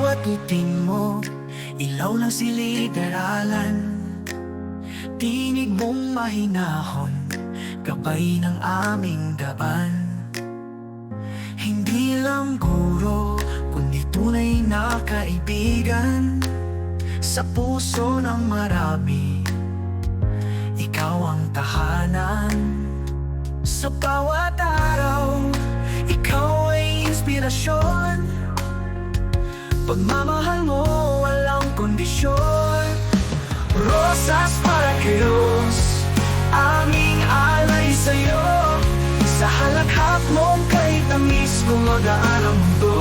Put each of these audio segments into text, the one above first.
ngiti mo Ilaw ng silid-aralan Tinig mong mahinahon Gabay ng aming daban. Hindi lang guro Kundi tunay na kaibigan. Sa puso ng marami Ikaw ang tahanan. Sa bawat araw Ikaw ay inspirasyon Pagmamahal mo walang kondisyon. Rosas para kay Rose Aming alay sa'yo. Sa halakhak mong kay tamis Gumagaan ang mundo.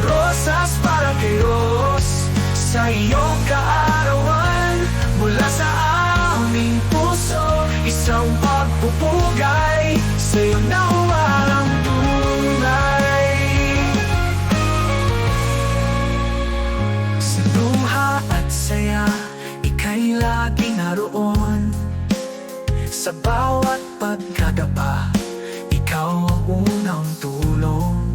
Rosas para kay Rose Sa iyong kaarawan naroon. Sa bawat pagkadapa Ikaw ang unang tulong.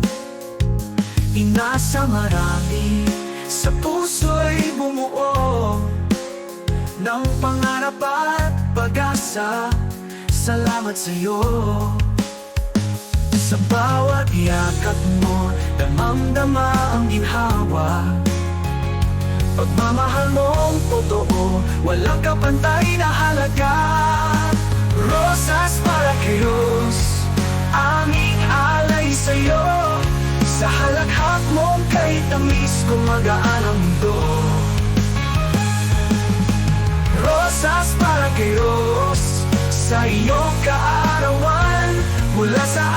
Inasa marami Sa puso'y bumuo Ng pangarap at pag-asa. Salamat sa'yo. Sa bawat yakap mo Damang-dama ang ginhawa Pagmamahal mong totoo Walang kapantay na halaga. Rosas para kay Rose Aming alay sa'yo. Sa halakhak mong kay tamis Gumagaan ang mundo. Rosas para kay Rose Sa iyong kaarawan Mula sa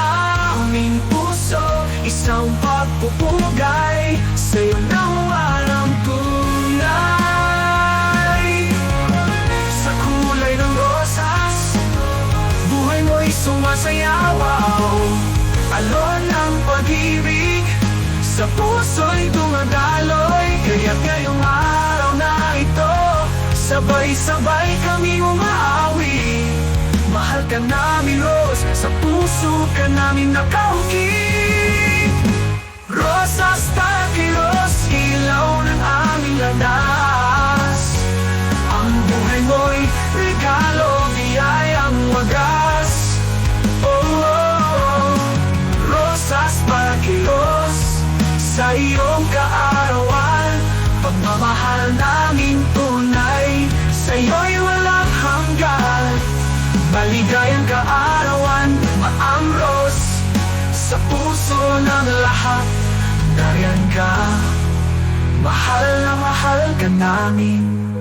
Sabay-sabay kami umaawi. Mahal ka namin Rose. Sa puso ka namin nakauki Rosas takilos Maligayang kaarawan Maamros Sa puso ng lahat. Nariyan ka Mahal na mahal ka namin